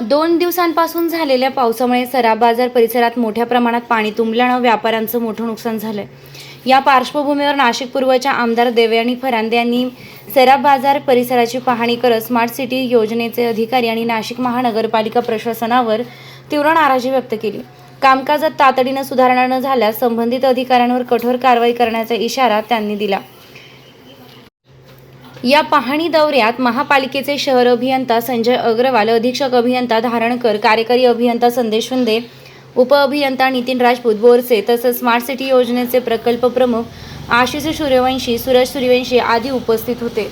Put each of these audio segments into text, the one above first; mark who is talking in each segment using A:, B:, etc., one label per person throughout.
A: दोन दिवसांपासून झालेल्या पावसामुळे सराफ बाजार परिसरात मोठ्या प्रमाणात पाणी तुंबल्यानं व्यापाऱ्यांचं मोठं नुकसान झालंय. या पार्श्वभूमीवर नाशिक पूर्वच्या आमदार देवयानी फरांदे यांनी सराफ बाजार परिसराची पाहणी करत स्मार्ट सिटी योजनेचे अधिकारी आणि नाशिक महानगरपालिका प्रशासनावर तीव्र नाराजी व्यक्त केली. कामकाजात तातडीनं सुधारणा न झाल्यास संबंधित अधिकाऱ्यांवर कठोर कारवाई करण्याचा इशारा त्यांनी दिला. या पाहणी दौऱ्यात महापालिकेचे शहर अभियंता संजय अग्रवाल अधीक्षक अभियंता धारणकर कार्यकारी अभियंता संदेश शिंदे उपअभियंता नितीन राजपूत बोरसे तसंच स्मार्ट सिटी योजनेचे प्रकल्प प्रमुख आशिष सूर्यवंशी सूरज सूर्यवंशी आदी उपस्थित होते.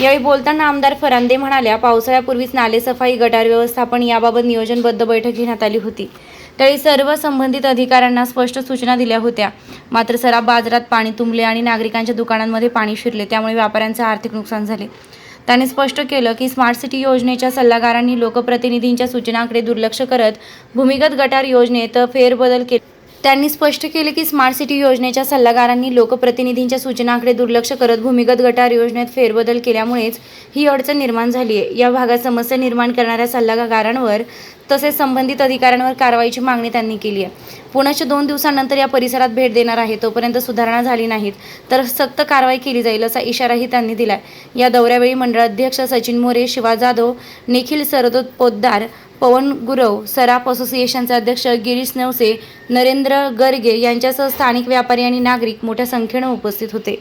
A: यावेळी बोलताना आमदार फरांदे म्हणाल्या पावसाळ्यापूर्वीच नालेसफाई गटार व्यवस्थापन याबाबत नियोजनबद्ध बैठक घेण्यात आली होती. त्यावेळी सर्व संबंधित अधिकाऱ्यांना स्पष्ट सूचना दिल्या होत्या. मात्र सराफ बाजारात पाणी तुंबले आणि नागरिकांच्या दुकानांमध्ये पाणी शिरले त्यामुळे व्यापाऱ्यांचे आर्थिक नुकसान झाले. त्याने स्पष्ट केलं की स्मार्ट सिटी योजनेच्या सल्लागारांनी लोकप्रतिनिधींच्या सूचनांकडे दुर्लक्ष करत भूमिगत गटार योजनेत फेरबदल केले. त्यांनी स्पष्ट केले की स्मार्ट सिटी योजनेच्या सल्लागारांनी लोकप्रतिनिधींच्या सूचनांकडे दुर्लक्ष करत भूमिगत गटार योजनेत फेरबदल केल्यामुळेच ही अडचण निर्माण झाली आहे. या भागात समस्या निर्माण करणाऱ्या सल्लागारांवर तसेच संबंधित अधिकाऱ्यांवर कारवाईची मागणी त्यांनी केली आहे. पुण्याच्या दोन दिवसांनंतर या परिसरात भेट देणार आहे. तोपर्यंत सुधारणा झाली नाहीत तर सक्त कारवाई केली जाईल असा इशाराही त्यांनी दिला या दौऱ्यावेळी मंडळाध्यक्ष सचिन मोरे शिवा जाधव निखिल सरदोत पोद्दार पवन गुरव सराफ असोसिएशनचे अध्यक्ष गिरीश नवसे नरेंद्र गर्गे यांच्यासह स्थानिक व्यापारी आणि नागरिक मोठ्या संख्येनं उपस्थित होते.